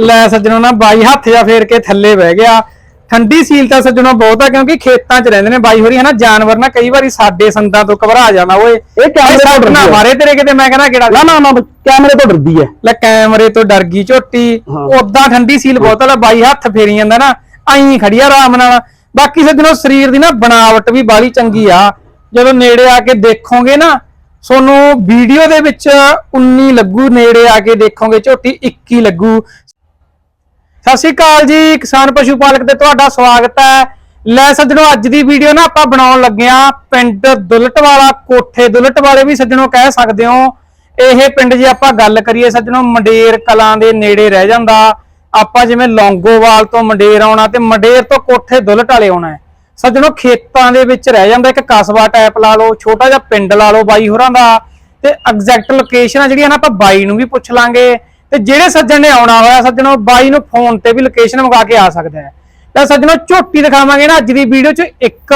ਲੈ ਸੱਜਣੋ ਨਾ ਬਾਈ ਹੱਥ ਜਾ ਫੇਰ ਕੇ ਥੱਲੇ ਬਹਿ ਗਿਆ। ਠੰਡੀ ਸੀਲ ਤਾਂ ਸੱਜਣੋ ਬਹੁਤ ਆ ਕਿਉਂਕਿ ਖੇਤਾਂ 'ਚ ਰਹਿੰਦੇ ਨੇ ਬਾਈ ਹੋਰੀ ਹਨਾ? ਜਾਨਵਰ ਨਾ ਕਈ ਵਾਰੀ ਸਾਡੇ ਸੰਦਾਂ ਤੋਂ ਘਬਰਾ ਜਾਂਦਾ ਓਏ। ਇਹ ਕੈਮਰੇ ਤੋਂ ਨਾ ਡਰਦੀ। ਮਾਰੇ ਤੇਰੇ ਕਿਤੇ ਮੈਂ ਕਹਿੰਦਾ ਕਿਹੜਾ ਨਾ ਨਾ ਨਾ ਕੈਮਰੇ ਤੋਂ ਡਰਦੀ ਹੈ ਲੈ ਕੈਮਰੇ ਤੋਂ ਡਰ ਗਈ ਝੋਟੀ। ਹਾਂ। ਉਦਾਂ ਠੰਡੀ ਸੀਲ ਬਹੁਤ ਆ ਲੈ ਬਾਈ ਹੱਥ ਫੇਰੀ ਜਾਂਦਾ ਨਾ ਐਂ ਖੜੀ ਆ ਆਰਾਮ ਨਾਲ। ਬਾਕੀ ਸੱਜਣੋ ਸਰੀਰ ਦੀ ਨਾ ਬਣਾਵਟ ਵੀ ਬਾਲੀ ਚੰਗੀ ਆ। ਜਦੋਂ ਨੇੜੇ ਆ ਕੇ ਦੇਖੋਗੇ ਨਾ ਤੁਹਾਨੂੰ ਵੀਡੀਓ ਦੇ ਵਿੱਚ 19 ਲੱਗੂ ਨੇੜੇ ਆ ਕੇ ਦੇਖੋਗੇ ਝੋਟੀ 21 ਲੱਗੂ। ਸਤਿ ਸ਼੍ਰੀ ਅਕਾਲ ਜੀ, ਕਿਸਾਨ ਪਸ਼ੂ ਪਾਲਕ ਤੇ ਤੁਹਾਡਾ ਸਵਾਗਤ ਹੈ। ਲੈ ਸੱਜਣੋ, ਅੱਜ ਦੀ ਵੀਡੀਓ ਨਾ ਆਪਾਂ ਬਣਾਉਣ ਲੱਗੇ ਆ ਪਿੰਡ ਦੁਲਟ ਵਾਲਾ ਕੋਠੇ ਦੁਲਟ ਵਾਲੇ ਵੀ ਸੱਜਣੋ ਕਹਿ ਸਕਦੇ ਹੋ। ਇਹ ਪਿੰਡ ਜੇ ਆਪਾਂ ਗੱਲ ਕਰੀਏ ਸੱਜਣੋ, ਮੰਡੇਰ ਕਲਾਂ ਦੇ ਨੇੜੇ ਰਹਿ ਜਾਂਦਾ। ਆਪਾਂ ਜਿਵੇਂ ਲੌਂਗੋਵਾਲ ਤੋਂ ਮੰਡੇਰ ਆਉਣਾ ਤੇ ਮੰਡੇਰ ਤੋਂ ਕੋਠੇ ਦੁਲਟ ਵਾਲੇ ਆਉਣਾ ਹੈ। ਸੱਜਣੋ, ਖੇਤਾਂ ਦੇ ਵਿੱਚ ਰਹਿ ਜਾਂਦਾ, ਇੱਕ ਕਸਬਾ ਟਾਈਪ ਲਾ ਲਓ, ਛੋਟਾ ਜਿਹਾ ਪਿੰਡ ਲਾ ਲਓ ਬਾਈ ਹੋਰਾਂ ਦਾ। ਤੇ ਐਗਜ਼ੈਕਟ ਲੋਕੇਸ਼ਨ ਆ ਜਿਹੜੀਆਂ ਨਾ ਆਪਾਂ ਬਾਈ ਨੂੰ ਵੀ ਪੁੱਛ ਲਾਂਗੇ। ਤੇ ਜਿਹੜੇ ਸੱਜਣ ਨੇ ਆਉਣਾ ਹੋਇਆ ਸੱਜਣੋ ਬਾਈ ਨੂੰ ਫੋਨ ਤੇ ਵੀ ਲੋਕੇਸ਼ਨ ਮੰਗਾ ਕੇ ਆ ਸਕਦਾ ਹੈ ਤਾਂ ਸੱਜਣੋ ਝੋਟੀ ਦਿਖਾਵਾਂਗੇ ਨਾ ਅੱਜ ਦੀ ਵੀਡੀਓ 'ਚ ਇੱਕ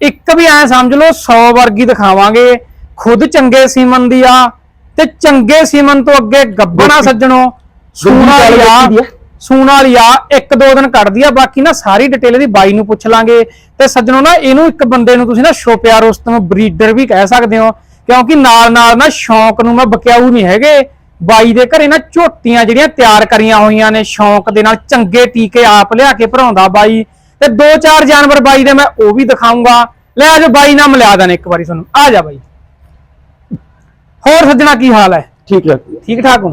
ਇੱਕ ਵੀ ਐ ਸਮਝ ਲਓ 100 ਵਰਗੀ ਦਿਖਾਵਾਂਗੇ। ਖੁਦ ਚੰਗੇ ਸੀਮਨ ਦੀ ਆ ਤੇ ਚੰਗੇ ਸੀਮਨ ਤੋਂ ਅੱਗੇ ਗੱਬਣਾ ਸੱਜਣੋ। ਸੂਣਾ ਵਾਲੀ ਆ। ਸੂਣ ਵਾਲੀ ਆ ਇੱਕ ਦੋ ਦਿਨ ਕੱਢਦੀ ਆ ਬਾਕੀ ਨਾ ਸਾਰੀ ਡਿਟੇਲ ਦੀ ਬਾਈ ਨੂੰ ਪੁੱਛ ਲਾਂਗੇ। ਤੇ ਸੱਜਣੋ ਨਾ ਇਹਨੂੰ ਇੱਕ ਬੰਦੇ ਨੂੰ ਤੁਸੀਂ ਨਾ ਸ਼ੋਪਿਆ ਰੋਸਤਮ ਬਰੀਡਰ ਵੀ ਕਹਿ ਸਕਦੇ ਹੋ ਕਿਉਂਕਿ ਨਾਲ ਨਾਲ ਨਾ ਸ਼ੌਂਕ ਨੂੰ ਮੈਂ ਬਕਿਆਊ ਨਹੀਂ ਹੈਗੇ। ਬਾਈ ਦੇ ਘਰੇ ਨਾ ਝੋਟੀਆਂ ਜਿਹੜੀਆਂ ਤਿਆਰ ਕਰੀਆਂ ਹੋਈਆਂ ਨੇ ਸ਼ੌਂਕ ਦੇ ਨਾਲ ਚੰਗੇ ਟੀਕੇ ਆਪ ਲਿਆ ਕੇ ਭਰਾਉਂਦਾ ਬਾਈ। ਤੇ ਦੋ ਚਾਰ ਜਾਨਵਰ ਬਾਈ ਦੇ ਮੈਂ ਉਹ ਵੀ ਦਿਖਾਉਂਗਾ ਲੈ ਆਜੋ ਬਾਈ ਨਾਲ ਮਿਲਾ ਦਾਂ ਇੱਕ ਵਾਰੀ ਤੁਹਾਨੂੰ। ਆ ਜਾ ਬਾਈ। ਹੋਰ ਸੱਜਣਾ ਕੀ ਹਾਲ ਹੈ? ਠੀਕ ਹੈ। ਠੀਕ ਠਾਕ ਹੋ?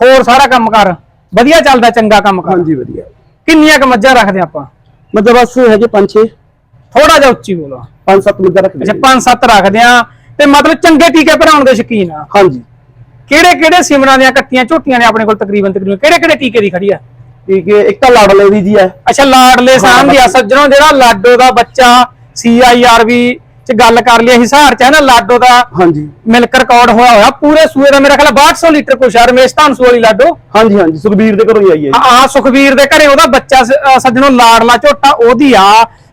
ਹੋਰ ਸਾਰਾ ਕੰਮ ਕਰ? ਵਧੀਆ ਚੱਲਦਾ ਚੰਗਾ ਕੰਮ ਕਰ? ਹਾਂਜੀ ਵਧੀਆ। ਕਿੰਨੀਆਂ ਕ ਮੱਝਾਂ ਰੱਖਦੇ ਆਪਾਂ? ਮਤਲਬ ਬਸ ਹੈਗੇ 5 6 ਥੋੜਾ ਜਿਹਾ ਉੱਚੀ ਬੋਲੋ। 5 7 ਮਿੰਟ ਰੱਖਦੇ ਅੱਛਾ ਪੰਜ ਸੱਤ ਰੱਖਦੇ ਆ। ਤੇ ਮਤਲਬ ਚੰਗੇ ਟੀਕੇ ਭਰਾਉਣ ਦੇ ਸ਼ੌਕੀਨ ਆ। ਹਾਂਜੀ। ਕਿਹੜੇ ਕਿਹੜੇ ਸਿਮਰਾਂ ਦੀਆਂ ਕੱਟੀਆਂ ਝੋਟੀਆਂ ਨੇ ਆਪਣੇ ਕੋਲ ਤਕਰੀਬਨ ਤਕਰੀਬਨ? ਕਿਹੜੇ ਕਿਹੜੇ ਟੀਕੇ ਦੀ ਖੜੀ ਆ? ਠੀਕ ਹੈ ਇੱਕ ਤਾਂ ਲਾਡਲੇ ਦੀ ਜੀ ਹੈ। ਅੱਛਾ ਲਾਡਲੇ ਸਾਹਮ ਦੀ ਆ ਸੱਜਣੋ ਜਿਹੜਾ ਲਾਡੋ ਦਾ ਬੱਚਾ ਸੀਆਈਆਰਬੀ ਚ ਗੱਲ ਕਰ ਲਈ ਹਿਸਾਰ ਚ ਹੈ ਨਾ ਲਾਡੋ ਦਾ ਹਾਂਜੀ। ਮਿਲਕ ਰਿਕਾਰਡ ਹੋਇਆ ਹੋਇਆ ਪੂਰੇ ਸੂਏ ਦਾ ਮੇਰਾ ਖਿਆਲ ਹੈ 6200 ਲੀਟਰ ਕੁਛ ਆ ਰਮੇਸ਼ ਧਾਨਸੂ ਵਾਲੀ ਲਾਡੋ। ਹਾਂਜੀ ਹਾਂਜੀ ਸੁਖਬੀਰ ਦੇ ਘਰੋਂ ਹੀ ਆਈ ਹੈ ਜੀ। ਆ ਸੁਖਵੀਰ ਦੇ ਘਰੇ ਉਹਦਾ ਬੱਚਾ ਸੱਜਣੋ ਲਾਡਲਾ ਝੋਟਾ ਉਹਦੀ ਆ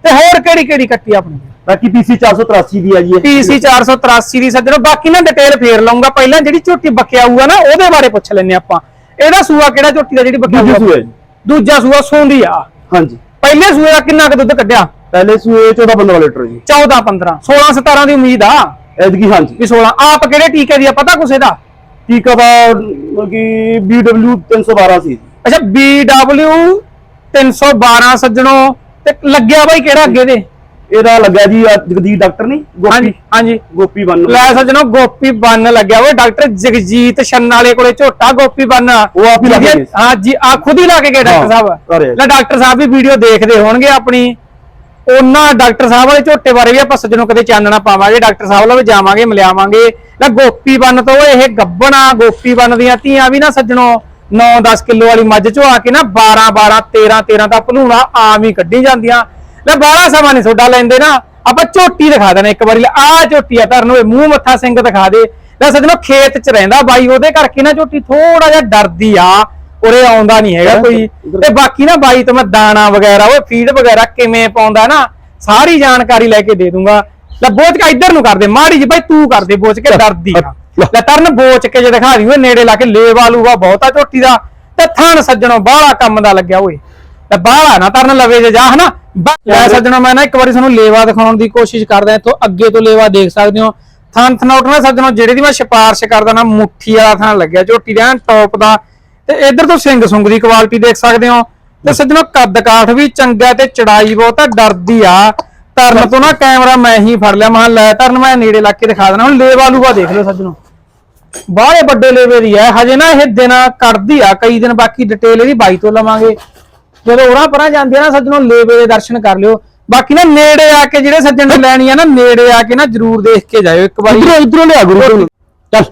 ਤੇ ਹੋਰ ਕਿਹੜੀ ਕਿਹੜੀ ਕੱਟੀ ਆਪਣੀ? ਬਾਕੀ ਪੀਸੀ 483 ਦੀ ਆ ਜੀ। ਪੀਸੀ 483 ਦੀ ਸੱਜਣੋ ਬਾਕੀ ਨਾ ਡਿਟੇਲ ਫੇਰ ਲਵਾਂਗਾ ਪਹਿਲਾਂ ਜਿਹੜੀ ਝੋਟੀ ਬਕਿਆਊ ਆ ਨਾ ਉਹਦੇ ਬਾਰੇ ਪੁੱਛ ਲੈਨੇ ਆਪਾਂ। ਇਹਦਾ ਸੂਆ ਕਿਹੜਾ ਝੋਟੀ ਦਾ ਜਿਹੜੀ ਬਕਿਆਊ? ਸੂਆ ਜੀ। ਦੂਜਾ ਸੂਆ ਸੋਂਦੀ ਆ। ਹਾਂਜੀ। ਪਹਿਲੇ ਸੂਏ ਦਾ ਕਿੰਨਾ ਕੁ ਦੁੱਧ ਕੱਢਿਆ? ਪਹਿਲੇ ਸੂਏ 14 15 ਲੀਟਰ ਜੀ। 14 15 16 17 ਦੀ ਉਮੀਦ ਆ। ਐਦਕੀ ਹਾਂਜੀ। ਵੀ 16 ਆਪ ਕਿਹੜੇ ਟੀਕੇ ਦੀ ਆ? ਪਤਾ ਕੁਛ ਇਹਦਾ? ਟੀਕਾ ਦਾ ਕਿ BW 312 ਸੀ ਅੱਛਾ BW 312 ਸੱਜਣੋ। ਤੇ ਲੱਗਿਆ ਬਾਈ ਕਿਹੜਾ ਅੱਗੇ ਦੇ? ਇਹਦਾ ਲੱਗਾ ਜੀ ਜਗਦੀਪ ਡਾਕਟਰ ਨਹੀਂ? ਗੋਪੀ? ਹਾਂਜੀ ਗੋਪੀ ਬੰਨ ਲੈ ਸੱਜਣੋ ਗੋਪੀ ਬੰਨ ਲੱਗਿਆ ਓਏ ਡਾਕਟਰ ਜਗਜੀਤ ਛੰਨ ਵਾਲੇ ਕੋਲੇ ਝੋਟਾ ਗੋਪੀ ਬੰਨ। ਉਹ ਆਪ ਹੀ ਲਾ ਕੇ। ਹਾਂ? ਜੀ ਆ ਖੁਦ ਹੀ ਲਾ ਕੇ ਗਏ ਡਾਕਟਰ ਸਾਹਿਬ। ਲੈ ਡਾਕਟਰ ਸਾਹਿਬ ਵੀ ਵੀਡੀਓ ਦੇਖਦੇ ਹੋਣਗੇ ਆਪਣੀ। ਉਹਨਾਂ ਡਾਕਟਰ ਸਾਹਿਬ ਵਾਲੇ ਝੋਟੇ ਬਾਰੇ ਵੀ ਆਪਾਂ ਸੱਜਣੋ ਕਦੇ ਚਾਨਣਾ ਪਾਵਾਂਗੇ। ਡਾਕਟਰ ਸਾਹਿਬ ਨਾਲ ਵੀ ਜਾਵਾਂਗੇ ਮਿਲਿਆਵਾਂਗੇ। ਲੈ ਗੋਪੀ ਬੰਨ ਤੋਂ ਇਹ ਗੱਬਣਾ ਗੋਪੀ ਬੰਨ ਦੀਆਂ ਧੀਆਂ ਵੀ ਨਾ ਸੱਜਣੋ 9-10 ਕਿਲੋ ਵਾਲੀ ਮੱਝ ਚੋਂ ਆ ਕੇ ਨਾ 12-12 13-13 ਦਾ ਭਲੂਣਾ ਆਮ ਹੀ ਕੱਢੀ ਜਾਂਦੀਆਂ। ਲੈ ਬਾਹਲਾ ਸਮਾਂ ਨਹੀਂ ਤੁਹਾਡਾ ਲੈਂਦੇ ਨਾ। ਆਪਾਂ ਝੋਟੀ ਦਿਖਾ ਦੇਣਾ ਇੱਕ ਵਾਰੀ ਆਹ ਝੋਟੀ ਆ ਧਰਨ ਓਏ ਮੂੰਹ ਮੱਥਾ ਸਿੰਘ ਦਿਖਾ ਦੇ। ਲੈ ਸੱਜਣੋ ਖੇਤ 'ਚ ਰਹਿੰਦਾ ਬਾਈ ਉਹਦੇ ਕਰਕੇ ਨਾ ਝੋਟੀ ਥੋੜਾ ਜਿਹਾ ਡਰਦੀ ਆ। ਉਰੇ ਆਉਂਦਾ ਨਹੀਂ ਹੈਗਾ ਕੋਈ। ਤੇ ਬਾਕੀ ਨਾ ਬਾਈ ਤੋਂ ਮੈਂ ਦਾਣਾ ਵਗੈਰਾ ਉਹ ਫੀਡ ਵਗੈਰਾ ਕਿਵੇਂ ਪਾਉਂਦਾ ਨਾ ਸਾਰੀ ਜਾਣਕਾਰੀ ਲੈ ਕੇ ਦੇ ਦੂੰਗਾ। ਲੈ ਬੋਚ ਕੇ ਇੱਧਰ ਨੂੰ ਕਰ ਦੇ ਮਾੜੀ ਜੀ ਬਾਈ ਤੂੰ ਕਰ ਦੇ ਬੋਚ ਕੇ ਡਰਦੀ ਆ। ਲੈ। ਤਰਨ ਬੋਚ ਕੇ ਜੇ ਦਿਖਾ ਦੀ ਓਏ ਨੇੜੇ ਲਾ ਕੇ ਲੇਵਾ ਲੂਗਾ ਬਹੁਤਾ ਝੋਟੀ ਦਾ। ਤੇ ਥਣ ਸੱਜਣੋ ਬਾਹਲਾ ਕੰਮ ਦਾ ਲੱਗਿਆ ਓਏ। ਤੇ ਬਾਹਲਾ ਨਾ ਤਰਨ ਲਵੇ ਜੇ ਜਾ ਹਨਾ? ਲੈ ਸੱਜਣੋ ਮੈਂ ਨਾ ਇੱਕ ਵਾਰੀ ਤੁਹਾਨੂੰ ਲੇਵਾ ਦਿਖਾਉਣ ਦੀ ਕੋਸ਼ਿਸ਼ ਕਰਦਾ ਇੱਥੋਂ ਅੱਗੇ ਤੋਂ ਲੇਵਾ ਦੇਖ ਸਕਦੇ ਹੋ। ਥਣ ਥਨੌਟ ਨਾ ਸੱਜਣੋ ਜਿਹੜੀ ਦੀ ਮੈਂ ਸਿਫਾਰਿਸ਼ ਕਰਦਾ ਨਾ ਮੁੱਠੀ ਵਾਲਾ ਥਣ ਲੱਗਿਆ ਝੋਟੀ ਦਾ ਟੌਪ ਦਾ। ਤੇ ਇਧਰ ਤੋਂ ਸਿੰਘ ਸੁੰਗ ਦੀ ਕੁਆਲਿਟੀ ਦੇਖ ਸਕਦੇ ਹੋ। ਤੇ ਸੱਜਣੋ ਕੱਦ ਕਾਠ ਵੀ ਚੰਗਾ ਤੇ ਚੜਾਈ ਬਹੁਤ ਆ ਡਰਦੀ ਆ। ਤਰਨ ਤੋਂ ਨਾ ਕੈਮਰਾ ਮੈਂ ਹੀ ਫੜ ਲਿਆ ਮੈਂ ਕਿਹਾ ਲੈ ਤਰਨ ਮੈਂ ਨੇੜੇ ਲਾ ਕੇ ਦਿਖਾ ਦੇਣਾ ਹੁਣ ਲੇਵਾ ਲੂਗਾ ਦੇਖ ਲਓ ਸੱਜਣੋ। ਬਾਹਲੇ ਵੱਡੇ ਲੇਵੇ ਦੀ ਹੈ ਹਜੇ ਨਾ ਇਹ ਦਿਨ ਕੱਢਦੀ ਆ ਕਈ ਦਿਨ ਬਾਕੀ ਡਿਟੇਲ ਇਹਦੀ ਬਾਈ ਤੋਂ ਲਵਾਂਗੇ। ਜਦੋਂ ਉਹਨਾਂ ਪਰਾਂ ਜਾਂਦੇ ਆ ਨਾ ਸੱਜਣੋ ਲੇਵੇ ਦੇ ਦਰਸ਼ਨ ਕਰ ਲਿਓ। ਬਾਕੀ ਨਾ ਨੇੜੇ ਆ ਕੇ ਜਿਹੜੇ ਸੱਜਣ ਨੇ ਲੈਣੀ ਆ ਨਾ ਨੇੜੇ ਆ ਕੇ ਨਾ ਜਰੂਰ ਦੇਖ ਕੇ ਜਾਇਓ ਇੱਕ ਵਾਰੀ। ਇਧਰੋਂ ਇਧਰੋਂ ਲਿਆ ਗੁਰੂ ਤੈਨੂੰ ਚੱਲ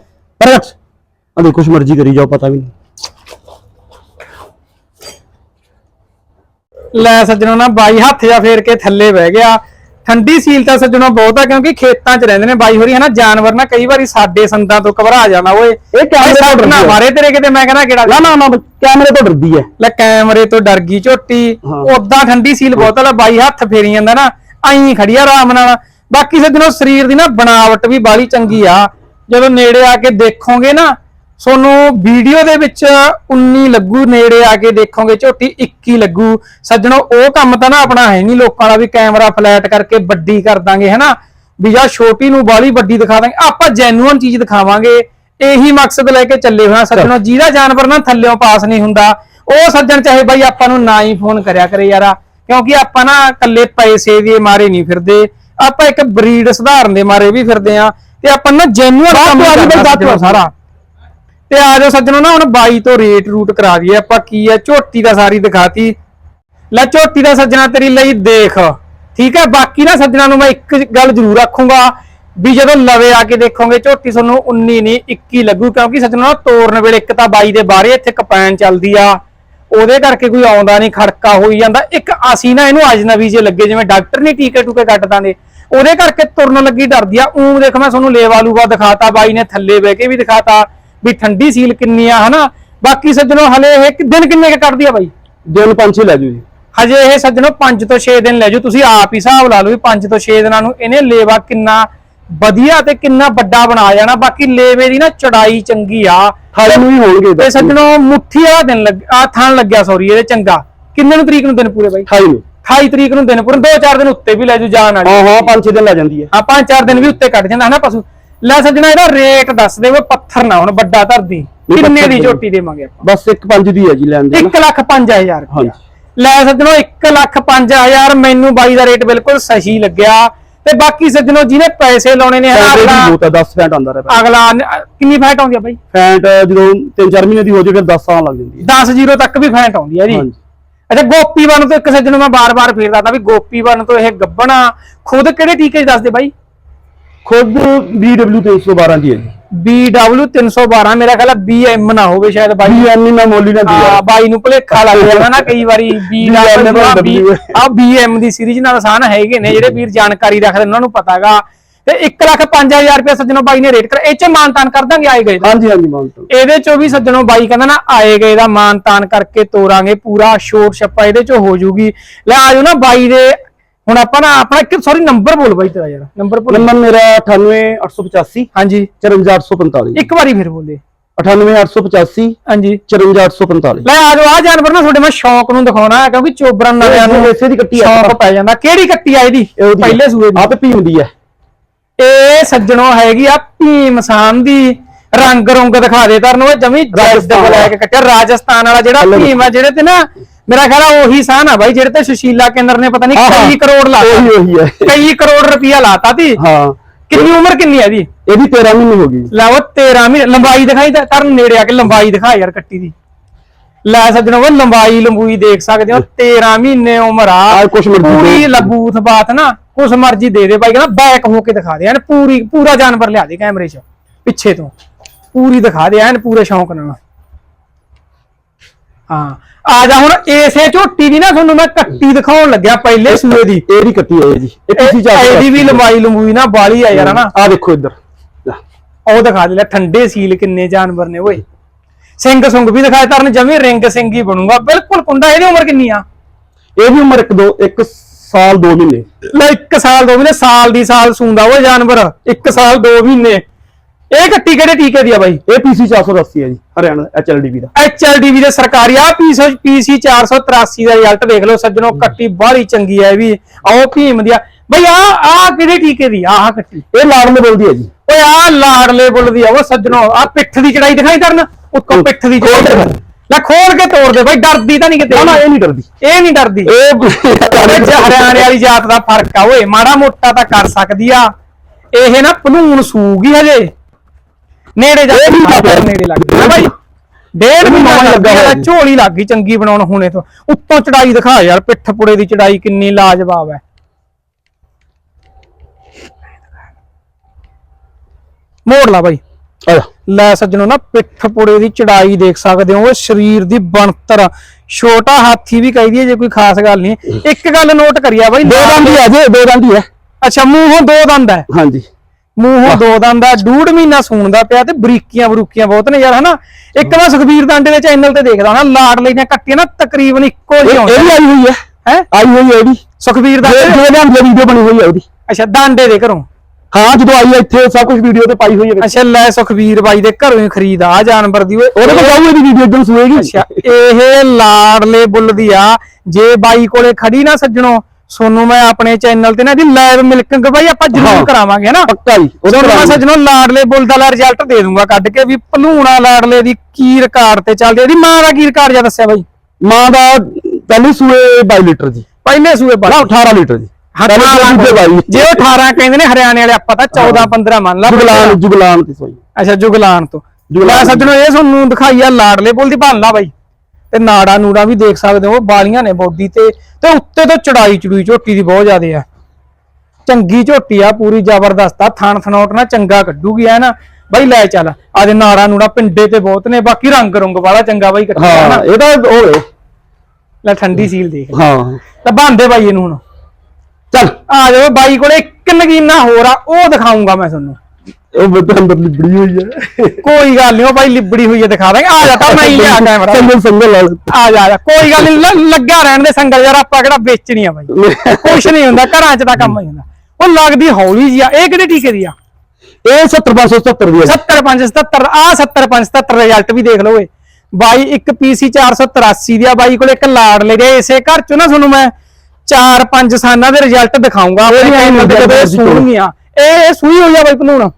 ਪਰ ਰੱਖ। ਆ ਦੇਖੋ ਕੁਛ ਮਰਜ਼ੀ ਕਰੀ ਜਾਓ ਪਤਾ ਵੀ ਨਹੀਂ। ਲੈ ਸੱਜਣੋ ਨਾ ਬਾਈ ਹੱਥ ਜਾ ਫੇਰ ਕੇ ਥੱਲੇ ਬਹਿ ਗਿਆ। ਠੰਡੀ ਸੀਲ ਤਾਂ ਸੱਜਣੋ ਬਹੁਤ ਆ ਕਿਉਂਕਿ ਖੇਤਾਂ 'ਚ ਰਹਿੰਦੇ ਨੇ ਬਾਈ ਹੋਰੀ ਹਨਾ? ਜਾਨਵਰ ਨਾ ਕਈ ਵਾਰੀ ਸਾਡੇ ਸੰਦਾਂ ਤੋਂ ਘਬਰਾ ਜਾਂਦਾ ਓਏ। ਇਹ ਕੈਮਰੇ ਤੋਂ ਨਾ ਡਰਦੀ। ਮਾਰੇ ਤੇਰੇ ਕਿਤੇ ਮੈਂ ਕਹਿੰਦਾ ਕਿਹੜਾ? ਨਾ ਨਾ ਨਾ ਕੈਮਰੇ ਤੋਂ ਡਰਦੀ ਹੈ ਲੈ ਕੈਮਰੇ ਤੋਂ ਡਰ ਗਈ ਝੋਟੀ। ਹਾਂ। ਉਦਾਂ ਠੰਡੀ ਸੀਲ ਬਹੁਤ ਆ ਲੈ ਬਾਈ ਹੱਥ ਫੇਰੀ ਜਾਂਦਾ ਨਾ ਐਂ ਖੜੀ ਆ ਆਰਾਮ ਨਾਲ। ਬਾਕੀ ਸੱਜਣੋ ਸਰੀਰ ਦੀ ਨਾ ਬਣਾਵਟ ਵੀ ਬਾਲੀ ਚੰਗੀ ਆ। ਜਦੋਂ ਨੇੜੇ ਆ ਕੇ ਦੇਖੋਗੇ ਨਾ ਸੋਨੂੰ ਵੀਡੀਓ ਦੇ ਵਿੱਚ 19 ਲੱਗੂ ਨੇੜੇ ਆ ਕੇ ਦੇਖੋਗੇ ਝੋਟੀ 21 ਲੱਗੂ। ਸੱਜਣੋ ਉਹ ਕੰਮ ਤਾਂ ਨਾ ਆਪਣਾ ਹੈ ਨਹੀਂ ਲੋਕਾਂ ਦਾ ਵੀ ਕੈਮਰਾ ਫਲੈਟ ਕਰਕੇ ਵੱਡੀ ਕਰ ਦਾਂਗੇ ਹੈਨਾ? ਵੀ ਜਾਂ ਛੋਟੀ ਨੂੰ ਬਾਲੀ ਵੱਡੀ ਦਿਖਾ ਦਾਂਗੇ। ਆਪਾਂ ਜੈਨੂਅਨ ਚੀਜ਼ ਦਿਖਾਵਾਂਗੇ। ਇਹੀ ਮਕਸਦ ਲੈ ਕੇ ਚੱਲੇ ਹੋਇਆ ਸੱਜਣੋ। ਜਿਹਦਾ ਜਾਨਵਰ ਨਾ ਥੱਲਿਓਂ ਪਾਸ ਨਹੀਂ ਹੁੰਦਾ ਉਹ ਸੱਜਣ ਚਾਹੇ ਬਾਈ ਆਪਾਂ ਨੂੰ ਨਾ ਹੀ ਫੋਨ ਕਰਿਆ ਕਰੇ ਯਾਰਾ। ਕਿਉਂਕਿ ਆਪਾਂ ਨਾ ਇਕੱਲੇ ਪੈਸੇ ਦੇ ਮਾਰੇ ਨਹੀਂ ਫਿਰਦੇ। ਆਪਾਂ ਇੱਕ ਬਰੀਡ ਸੁਧਾਰਨ ਦੇ ਮਾਰੇ ਵੀ ਫਿਰਦੇ ਆ। ਤੇ ਆਪਾਂ ਨਾ ਜੈਨੂਅਨ ਕੰਮ ਕਰਦਾ ਸਾਰਾ। ਤੇ ਆ ਜਾਓ ਸੱਜਣੋ ਨਾ, ਹੁਣ 22 ਤੋਂ ਰੇਟ ਰੂਟ ਕਰਾ ਦਈਏ ਆਪਾਂ, ਕੀ ਹੈ, ਝੋਟੀ ਦਾ ਸਾਰੀ ਦਿਖਾਤੀ। ਲੈ ਝੋਟੀ ਦਾ ਸੱਜਣਾ ਤੇਰੀ ਲਈ ਦੇਖ, ਠੀਕ ਹੈ, ਬਾਕੀ ਨਾ ਸੱਜਣਾ ਨੂੰ ਮੈਂ ਇੱਕ ਗੱਲ ਜ਼ਰੂਰ ਆਖੂੰਗਾ ਵੀ ਜਦੋਂ ਲਵੇ ਆ ਕੇ ਦੇਖੋਗੇ, ਝੋਟੀ ਤੁਹਾਨੂੰ 19 ਨਹੀਂ 21 ਲੱਗੂ, ਕਿਉਂਕਿ ਸੱਜਣਾ ਨਾ ਤੋਰਨ ਵੇਲੇ ਇੱਕ ਤਾਂ ਬਾਈ ਦੇ ਬਾਹਰੇ ਇੱਥੇ ਕਪੈਨ ਚੱਲਦੀ ਆ, ਉਹਦੇ ਕਰਕੇ ਕੋਈ ਆਉਂਦਾ ਨਹੀਂ, ਖੜਕਾ ਹੋਈ ਜਾਂਦਾ। ਇੱਕ ਅਸੀਂ ਨਾ ਇਹਨੂੰ ਅਜਨਬੀ ਜੇ ਲੱਗੇ, ਜਿਵੇਂ ਡਾਕਟਰ ਨਹੀਂ ਟੀਕੇ ਟੂਕੇ ਕੱਟ ਦਾਂਦੇ ਉਹਦੇ ਕਰਕੇ ਤੁਰਨ ਲੱਗੀ, ਡਰਦੀ ਆ। ਉਂ ਦੇਖ, ਮੈਂ ਤੁਹਾਨੂੰ ਲੇਵਾ ਲੂਗਾ ਦਿਖਾਤਾ, ਬਾਈ ਨੇ ਥੱਲੇ ਬਹਿ ਕੇ ਵੀ ਦਿਖਾਤਾ। ਵੀ ਠੰਡੀ ਸੀਲ ਕਿੰਨੀ ਆ ਹਨਾ? ਬਾਕੀ ਸੱਜਣੋ ਹਲੇ ਇਹ ਦਿਨ ਕਿੰਨੇ ਕ ਕੱਢਦੀ ਆ ਬਾਈ? ਦਿਨ ਪੰਜ ਛੇ ਲੈ ਜੂ ਜੀ। ਹਜੇ ਇਹ ਸੱਜਣੋ 5 ਤੋਂ 6 ਦਿਨ ਲੈ ਜਾਓ ਤੁਸੀਂ ਆਪ ਹੀ ਹਿਸਾਬ ਲਾ ਲਓ ਵੀ 5 ਤੋਂ 6 ਦਿਨਾਂ ਨੂੰ ਇਹਨੇ ਲੇਵਾ ਕਿੰਨਾ ਵਧੀਆ ਤੇ ਕਿੰਨਾ ਵੱਡਾ ਬਣਾ ਜਾਣਾ। ਬਾਕੀ ਲੇਵੇ ਦੀ ਨਾ ਚੜਾਈ ਚੰਗੀ ਆ। ਖਾਈ ਨੂੰ ਵੀ ਹੋਣਗੇ ਤੇ ਸੱਜਣੋ ਮੁੱਠੀ ਵਾਲਾ ਦਿਨ ਲੱਗ ਆ ਥਣ ਲੱਗਿਆ ਸੌਰੀ ਇਹਦੇ ਚੰਗਾ। ਕਿੰਨੇ ਨੂੰ ਤਰੀਕ ਨੂੰ ਦਿਨ ਪੂਰੇ ਬਾਈ? ਖਾਈ ਨੂੰ। 28 ਤਰੀਕ ਨੂੰ ਦਿਨ ਪੂਰੇ। 2-4 ਦਿਨ ਉੱਤੇ ਵੀ ਲੈ ਜਾਓ ਜਾਣ ਵਾਲੀ। ਹਾਂ ਹਾਂ ਪੰਜ ਛੇ ਦਿਨ ਲੈ ਜਾਂਦੀ ਹੈ। ਹਾਂ ਪੰਜ ਚਾਰ ਦਿਨ ਵੀ ਉੱਤੇ ਕੱਢ ਜਾਂਦਾ ਹਨਾ ਪਸ਼ੂ? ਲੈ ਸੱਜਣਾ ਇਹਦਾ ਰੇਟ ਦੱਸ ਦੇ ਉਹ ਪੱਥਰ ਨਾ ਹੁਣ ਵੱਡਾ ਧਰਦੀ। ਕਿੰਨੇ ਦੀ। ਝੋਟੀ ਦੇਵਾਂਗੇ ਆਪਾਂ? ਬਸ ਇੱਕ ਪੰਜ ਦੀ ਹੈ ਜੀ ਲੈਣ ਦੇ 1 ਲੱਖ 5000 ਹਾਂਜੀ। ਲੈ ਸੱਜਣੋ 1 ਲੱਖ 5000 ਮੈਨੂੰ ਬਾਈ ਦਾ ਰੇਟ ਬਿਲਕੁਲ ਸਹੀ ਲੱਗਿਆ। ਤੇ ਬਾਕੀ ਸੱਜਣੋ ਜਿਹਨੇ ਪੈਸੇ ਲਾਉਣੇ ਨੇ ਅਗਲਾ ਬਹੁਤ ਹੈ 10 ਫੈਂਟ ਆਉਂਦਾ ਰਿਹਾ ਅਗਲਾ ਕਿੰਨੀ ਫੈਟ ਆਉਂਦੀ ਆ ਬਾਈ? ਫੈਂਟ ਜਦੋਂ 3-4 ਮਹੀਨੇ ਦੀ ਹੋ ਜਾਏ ਫਿਰ 10 ਸਾਲ ਲੱਗ ਜਾਂਦੀ ਹੈ। 10 ਜ਼ੀਰੋ ਤੱਕ ਵੀ ਫੈਟ ਆਉਂਦੀ ਆ ਜੀ। ਅੱਛਾ ਗੋਪੀ ਬਨ ਤੋਂ ਇੱਕ ਸੱਜਣ ਮੈਂ ਬਾਰ-ਬਾਰ ਫੇਰ ਦੱਸਦਾ ਵੀ ਗੋਪੀ ਬਨ ਤੋਂ ਇਹ ਗੱਬਣਾ ਖੁਦ ਕਿਹੜੇ ਟੀਕੇ ਦੱਸਦੇ ਬਾਈ? ਖੁਦ BW 312 ਦੀ ਹੈ ਜੀ। BW 312 ਮੇਰਾ ਖਿਆਲ ਹੈ BM ਨਾ ਹੋਵੇ ਸ਼ਾਇਦ ਬਾਈ। ਬੀ ਐਨ ਮੈਂ ਮੋਲੀ ਨਾ ਆ ਦੀ ਬਾਈ ਨੂੰ ਭੁਲੇਖਾ ਲੱਗ ਜਾਂਦਾ ਨਾ ਕਈ ਵਾਰੀ BM ਆ BM ਦੀ ਸੀਰੀਜ਼ ਨਾਲ ਆਸਾਨ ਹੈਗੇ ਨੇ ਜਿਹੜੇ ਵੀਰ ਜਾਣਕਾਰੀ ਰੱਖਦੇ ਉਹਨਾਂ ਨੂੰ ਪਤਾਗਾ। ਤੇ 1 ਲੱਖ 5000 ਰੁਪਏ ਸੱਜਣੋ ਬਾਈ ਨੇ ਰੇਟ ਕਰ ਇਹ ਚ ਮਾਨਤਾਨ ਕਰ ਦਾਂਗੇ ਆਏ ਗਏ ਹਾਂਜੀ ਹਾਂਜੀ ਮਾਨਤੋ ਇਹਦੇ ਚੋਂ ਵੀ ਸੱਜਣੋ ਬਾਈ ਕਹਿੰਦਾ ਨਾ ਆਏ ਗਏ ਦਾ ਮਾਨਤਾਨ ਕਰਕੇ ਤੋਰਾਂਗੇ ਪੂਰਾ ਸ਼ੋਰ ਛੱਪਾ ਇਹਦੇ ਚੋਂ ਹੋ ਜੂਗੀ। ਲੈ ਆਜੋ ਨਾ ਬਾਈ ਦੇ ਹੁਣ ਆਪਾਂ ਨਾ ਆਪਣਾ ਇੱਕ ਸੌਰੀ ਨੰਬਰ ਬੋਲ ਬਾਈ ਤੇਰਾ ਯਾਰ ਨੰਬਰ ਬੋਲ ਨੰਬਰ ਮੇਰਾ 98885 ਹਾਂਜੀ। 54845 ਇੱਕ ਵਾਰੀ ਫਿਰ ਬੋਲੇ। 98885 ਹਾਂਜੀ। 54845 ਲੈ ਆਜੋ ਆ ਜਾਨਵਰ ਨਾ ਤੁਹਾਡੇ ਮੈਂ ਸ਼ੌਕ ਨੂੰ ਦਿਖਾਉਣਾ ਕਿਉਂਕਿ ਚੋਬਰਨ ਨਵਿਆਂ ਨੂੰ ਇਸੇ ਦੀ ਕੱਟੀ ਆ। ਸ਼ੌਕ ਪੈ ਜਾਂਦਾ। ਕਿਹੜੀ ਕੱਟੀ ਆ ਇਹਦੀ? ਪਹਿਲੇ ਸੂਏ ਦੀ। ਆਪ ਭੀਮਦੀ ਹੈ ਇਹ ਸੱਜਣੋ ਹੈਗੀ ਆ ਭੀਮਸਾਨ ਦੀ। ਰੰਗ ਰੰਗ ਦਿਖਾ ਦੇ ਤਰਨ ਉਹ ਜਮੀ ਜੈਸ ਦੇ ਬਲੈਕ। ਕੱਟਿਆ। ਰਾਜਸਥਾਨ ਵਾਲਾ ਜਿਹੜਾ। ਭੀਮ ਆ ਜਿਹੜੇ ਤੇ ਨਾ ਮੇਰਾ ਖਿਆਲ ਆ ਉਹੀ ਸਾਨ ਆ ਬਾਈ ਜਿਹੜੇ ਤੇ ਸੁਸ਼ੀਲਾ ਕੇਂਦਰ ਨੇ ਪਤਾ ਨਹੀਂ ਹਾਂ, ਹਾਂ। ਕਈ ਕਰੋੜ ਲਾਤਾ। ਉਹੀ ਉਹੀ ਹੈ। ਕਈ ਕਰੋੜ ਰੁਪਇਆ ਲਾਤਾ ਤੀ। ਹਾਂ। ਕਿੰਨੀ ਉਮਰ ਕਿੰਨੀ ਆ ਇਹਦੀ? ਇਹਦੀ 13 ਮਹੀਨੇ ਹੋ ਗਈ। ਲੈ ਉਹ 13 ਮਹੀਨੇ ਲੰਬਾਈ ਦਿਖਾਈ ਤਾਂ ਤਰਨ ਨੇੜੇ ਆ ਕੇ ਲੰਬਾਈ ਦਿਖਾ ਯਾਰ ਕੱਟੀ ਦੀ। ਲੈ ਸੱਜਣੋ ਉਹ ਲੰਬਾਈ ਲੰਬੂਈ ਦੇਖ ਸਕਦੇ ਹੋ 13 ਮਹੀਨੇ ਉਮਰ ਆ। ਕੁਛ ਮਰਜ਼ੀ ਪੂਰੀ ਦੇ। ਲਬੂਥ ਬਾਤ ਨਾ ਕੁਛ ਮਰਜ਼ੀ ਦੇ ਦੇ ਬਾਈ ਕਹਿੰਦਾ ਬੈਕ ਹੋ ਕੇ ਦਿਖਾ ਦੇ ਐਨ ਪੂਰੀ ਪੂਰਾ ਜਾਨਵਰ ਲਿਆ ਦੇ ਕੈਮਰੇ 'ਚ ਪਿੱਛੇ ਤੋਂ। ਪੂਰੀ ਦਿਖਾ ਦੇ ਐਨ ਪੂਰੇ ਸ਼ੌਂਕ ਨਾਲ। ਹਾਂ। ਆ ਜਾ ਹੁਣ ਇਸੇ ਝੋਟੀ ਦੀ ਨਾ ਤੁਹਾਨੂੰ ਮੈਂ ਕੱਟੀ ਦਿਖਾਉਣ ਲੱਗਿਆ ਪਹਿਲੇ ਸੂਏ ਦੀ। ਇਹਦੀ ਕੱਟੀ ਹੈ ਜੀ। ਇਹ ਤੁਸੀਂ ਜਾ ਇਹ- ਇਹਦੀ ਵੀ ਲੰਬਾਈ ਲੰਬੂਈ ਨਾ ਬਾਲੀ ਆ ਯਾਰ ਹਨਾ? ਆ ਦੇਖੋ ਇੱਧਰ। ਲੈ। ਉਹ ਦਿਖਾ ਦੇ ਲੈ ਠੰਡੇ ਸੀਲ ਕਿੰਨੇ ਜਾਨਵਰ ਨੇ ਓਏ। ਸਿੰਘ ਸੁੰਗ ਵੀ ਦਿਖਾਏ ਤਰਨ ਜਮੀ ਰਿੰਗ ਸਿੰਘ ਹੀ ਬਣੂਗਾ। ਬਿਲਕੁਲ ਕੁੰਡਾ ਇਹਦੀ ਉਮਰ ਕਿੰਨੀ ਆ? ਇਹਦੀ ਉਮਰ ਇੱਕ ਦੋ ਇੱਕ ਸਾਲ 2 ਮਹੀਨੇ। ਲੈ 1 ਸਾਲ 2 ਮਹੀਨੇ ਸਾਲ ਦੀ ਸਾਲ ਸੂੰਦਾ ਉਹ ਜਾਨਵਰ। 1 ਸਾਲ 2 ਮਹੀਨੇ। ਇਹ ਕੱਟੀ ਕਿਹੜੇ ਟੀਕੇ ਦੀ ਆ ਬਾਈ? ਇਹ ਪੀਸੀ 480 ਹੈ ਜੀ ਹਰਿਆਣਾ ਐਚਐਲਡੀਬੀ ਦਾ। ਐਚਐਲਡੀਵੀ ਦੇ ਸਰਕਾਰੀ ਆ ਪੀਸੀ ਪੀਸੀ 483 ਦਾ ਰਿਜ਼ਲਟ ਦੇਖ ਲਓ ਸੱਜਣੋ ਕੱਟੀ ਬਾਹਲੀ ਚੰਗੀ ਹੈ ਇਹ ਵੀ ਆਓ ਭੀਮ ਦੀ ਆ। ਬਈ ਆ ਆ ਕਿਹੜੇ ਟੀਕੇ ਦੀ? ਆਹ ਕੱਟੀ ਇਹ ਲਾੜਲੇ ਬੋਲਦੀ ਹੈ ਜੀ। ਓਏ ਆ ਲਾੜਲੇ ਬੁੱਲ ਦੀ ਆ ਉਹ ਸੱਜਣੋ ਆ ਪਿੱਠ ਦੀ ਚੜਾਈ ਦਿਖਾਈ ਕਰਨ ਉੱਤੋਂ ਪਿੱਠ ਦੀ ਚੜਾਈ। ਦੇ। ਲੈ ਖੋਲ ਕੇ ਤੋੜ ਦੇ ਬਈ ਡਰਦੀ ਤਾਂ ਨਹੀਂ ਕਿਤੇ। ਨਾ ਇਹ ਨਹੀਂ ਡਰਦੀ। ਇਹ ਨਹੀਂ ਡਰਦੀ। ਇਹ ਹਰਿਆਣੇ ਵਾਲੀ ਜਾਤ ਦਾ ਫ਼ਰਕ ਆ ਓਏ ਮਾੜਾ ਮੋਟਾ ਤਾਂ ਕਰ ਸਕਦੀ ਆ। ਇਹ ਨਾ ਭਨੂਨ ਸੂਗੀ ਹਜੇ। ਨੇੜੇ ਜਾ ਗਿਆ। ਨੇੜੇ ਲੱਗ ਗਿਆ ਬਾਈ। ਡੇਢ ਮਹੀਨਾ ਲੱਗਾ ਹੋਇਆ। ਝੋਲੀ ਲੱਗ ਗਈ ਚੰਗੀ ਬਣਾਉਣ ਹੁਣੇ ਤੋਂ। ਉੱਤੋਂ ਚੜਾਈ ਦਿਖਾ ਯਾਰ ਪਿੱਠ ਪੁੜੇ ਦੀ ਚੜਾਈ ਕਿੰਨੀ ਲਾਜਵਾਬ ਹੈ। ਮੋੜ ਲਾ ਬਾਈ। ਲੈ ਸੱਜਣੋ ਨਾ ਪਿੱਠ ਪੁੜੇ ਦੀ ਚੜਾਈ ਦੇਖ ਸਕਦੇ ਹੋ ਸਰੀਰ ਦੀ ਬਣਤਰ। ਛੋਟਾ ਹਾਥੀ ਵੀ ਕਹਦੀ ਹੈ ਜੇ ਕੋਈ ਖਾਸ ਗੱਲ ਨਹੀਂ। ਇੱਕ ਗੱਲ ਨੋਟ ਕਰਿਆ ਬਾਈ ਦੋ ਦੰਦ ਹੀ ਹੈ ਜੀ ਦੋ ਦੰਦ ਹੀ ਹੈ ਅੱਛਾ ਮੂੰਹੋਂ ਦੋ ਦੰਦ ਹੈ। ਹਾਂਜੀ। ਮੂੰਹੋਂ ਦੋ ਦੰਦ ਆ ਡੂਢ ਮਹੀਨਾ ਸੂਣਦਾ ਪਿਆ ਤੇ ਬਰੀਕੀਆਂ ਬਰੂਕੀਆਂ ਬਹੁਤ ਨੇ ਯਾਰ ਹਨਾ? ਇੱਕ ਮੈਂ ਸੁਖਬੀਰ ਦਾਂਡੇ ਦੇ ਚੈਨਲ ਤੇ ਦੇਖਦਾ ਹਾਂ ਲਾੜ ਲਈਆਂ ਕੱਟੀਆਂ ਨਾ ਤਕਰੀਬਨ ਇੱਕੋ ਇਹ ਜਿਹੀ ਇਹ ਵੀ ਆਈ ਹੋਈ ਹੈ ਹੈ? ਆਈ ਹੋਈ ਹੈ ਇਹਦੀ ਸੁਖਬੀਰ ਜੇ ਦਾਂਡੇ ਜੇ ਨਾਮ ਦੀ ਵੀਡੀਓ ਬਣੀ ਹੋਈ ਹੈ ਉਹਦੀ। ਅੱਛਾ ਦਾਂਡੇ ਦੇ ਘਰੋਂ। ਹਾਂ ਜਦੋਂ ਆਈ ਇੱਥੇ ਸਭ ਕੁਝ ਵੀਡੀਓ ਤੇ ਪਾਈ ਹੋਈ ਹੈ। ਅੱਛਾ ਲੈ ਸੁਖਵੀਰ ਬਾਈ ਦੇ ਘਰੋਂ ਹੀ ਖਰੀਦ ਆ ਜਾਨਵਰ ਦੀ ਓਏ। ਉਹਦੇ ਕੋਲ ਜਾਊਗੀ ਦੀ ਵੀਡੀਓ ਜਦੋਂ ਸੁਣੇਗੀ ਅੱਛਾ ਇਹ ਲਾੜਲੇ ਬੁੱਲ ਦੀ ਆ ਜੇ ਬਾਈ ਕੋਲੇ ਖੜੀ ਨਾ ਸੱਜਣੋ ਸੋਨੂੰ ਮੈਂ ਆਪਣੇ ਚੈਨਲ ਤੇ ਨਾ ਇਹਦੀ ਲਾਈਵ ਮਿਲਕਿੰਗ ਬਾਈ ਆਪਾਂ ਜ਼ਰੂਰ ਹਾਂ। ਕਰਾਵਾਂਗੇ ਨਾ? ਪੱਕਾ ਜੀ ਉਹਦੇ ਉਹਦੇ ਮੈਂ ਸੱਜਣੋ ਲਾੜਲੇ ਬੁੱਲ ਦਾ ਲਾ ਰਿਜ਼ਲਟ ਦੇ ਦੂੰਗਾ ਕੱਢ ਕੇ ਵੀ ਭਲੂਣਾ ਲਾੜਲੇ ਦੀ ਕੀ ਰਿਕਾਰਡ ਤੇ ਚੱਲਦੀ ਆ। ਇਹਦੀ ਮਾਂ ਦਾ ਕੀ ਰਿਕਾਰਡ ਜਾਂ ਦੱਸਿਆ ਬਾਈ? ਮਾਂ ਦਾ ਪਹਿਲੀ ਸੂਏ 22 ਲੀਟਰ ਜੀ ਪਹਿਲੇ ਸੂਏ ਪਰ ਨਾ 18 ਲੀਟਰ ਜੀ ਪਹਿਲੇ ਸੂਏ ਦੂਜੇ 22 ਜੇ ਉਹ 18 ਕਹਿੰਦੇ ਨੇ ਹਰਿਆਣੇ ਵਾਲੇ ਆਪਾਂ ਤਾਂ 14 15 ਮੰਨ ਲਾ। ਜੁਗਲਾਨ ਜੁਗਲਾਨ ਦੀ ਸੋਈ ਅੱਛਾ ਜੁਗਲਾਨ ਤੋਂ। ਜੁਗਲਾਨ। ਮੈਂ ਸੱਜਣੋ ਇਹ ਤੁਹਾਨੂੰ ਦਿਖਾਈ ਆ ਲਾੜਲੇ ਬੁੱਲ ਦੀ ਭਾਨ ਲਾ ਬਾਈ। ਤੇ ਨਾੜਾ ਨੂੜਾ ਵੀ ਦੇਖ ਸਕਦੇ ਹੋ ਬਾਲੀਆਂ ਨੇ ਬੋਦੀ ਤੇ ਤੇ ਉੱਤੇ ਤੋਂ ਚੜਾਈ ਚੜੂਈ ਝੋਟੀ ਦੀ ਬਹੁਤ ਜ਼ਿਆਦੇ ਆ। ਚੰਗੀ ਝੋਟੀ ਆ ਪੂਰੀ ਜ਼ਬਰਦਸਤ ਆ ਥਣ ਥਣੋਟ ਨਾ ਚੰਗਾ ਕੱਢੂਗੀ ਐ ਨਾ? ਬਾਈ ਲੈ ਚੱਲ ਆਦੇ ਨਾੜਾ ਨੂੜਾ ਪਿੰਡੇ ਤੇ ਬਹੁਤ ਨੇ ਬਾਕੀ ਰੰਗ ਰੁੰਗ ਵਾਲਾ ਚੰਗਾ ਬਾਈ ਕੱਟਿਆ ਹਾਂ ਨਾ। ਇਹਦਾ ਉਹ ਲੈ ਠੰਡੀ ਸੀਲ ਦੇਖ। ਹਾਂ। ਤਾਂ ਬੰਦੇ ਬਾਈ ਇਹਨੂੰ ਹੁਣ। ਚੱਲ। ਆ ਜਾਓ ਬਾਈ ਕੋਲੇ ਇੱਕ ਨਗੀਨਾ ਹੋਰ ਆ ਉਹ ਦਿਖਾਉਂਗਾ ਮੈਂ ਤੁਹਾਨੂੰ। ਉਹ ਬੱਤ ਅੰਦਰ ਲਿਬੜੀ ਹੋਈ ਹੈ। ਕੋਈ ਗੱਲ ਨਹੀਂ ਉਹ ਬਾਈ ਲਿਬੜੀ ਹੋਈ ਹੈ ਦਿਖਾ ਦਾਂਗੇ। ਆ ਜਾ ਤਾਂ ਮੈਂ ਹੀ ਲਿਆ ਕੈਮਰਾ ਸੰਗਲ ਸੰਗਲ ਆ ਜਾ ਆ ਜਾ। ਕੋਈ ਗੱਲ ਨਹੀਂ ਲੱਗਾ ਰਹਿਣ ਦੇ ਸੰਗਲ ਯਾਰ ਆਪਾਂ ਕਿਹੜਾ ਵੇਚਣੀ ਆ ਬਾਈ। ਕੁਛ ਨਹੀਂ ਹੁੰਦਾ ਘਰਾਂ 'ਚ ਤਾਂ ਕੰਮ ਹੀ ਹੁੰਦਾ। ਉਹ ਲੱਗਦੀ ਹੌਲੀ ਜੀ ਆ। ਇਹ ਕਿਹੜੇ ਟੀਕੇ ਦੀ ਆ? ਇਹ 70577 ਦੀ ਹੈ 7577 ਆ 7577 ਰਿਜ਼ਲਟ ਵੀ ਦੇਖ ਲਓ ਏ ਬਾਈ ਇੱਕ ਪੀਸੀ 483 ਦੀ ਆ। ਬਾਈ ਕੋਲ ਇੱਕ ਲਾੜ ਲੈ ਗਿਆ ਇਸੇ ਘਰ 'ਚ ਨਾ ਤੁਹਾਨੂੰ ਮੈਂ 4-5 ਸਾਲਾਂ ਦੇ ਰਿਜ਼ਲਟ ਦਿਖਾਉਂਗਾ। ਆਪਣੇ ਚੈਨਲ ਤੇ ਇਹ ਇਹ ਸੂਈ ਹੋਈ ਆ ਬਾਈ ਭਨੂਣ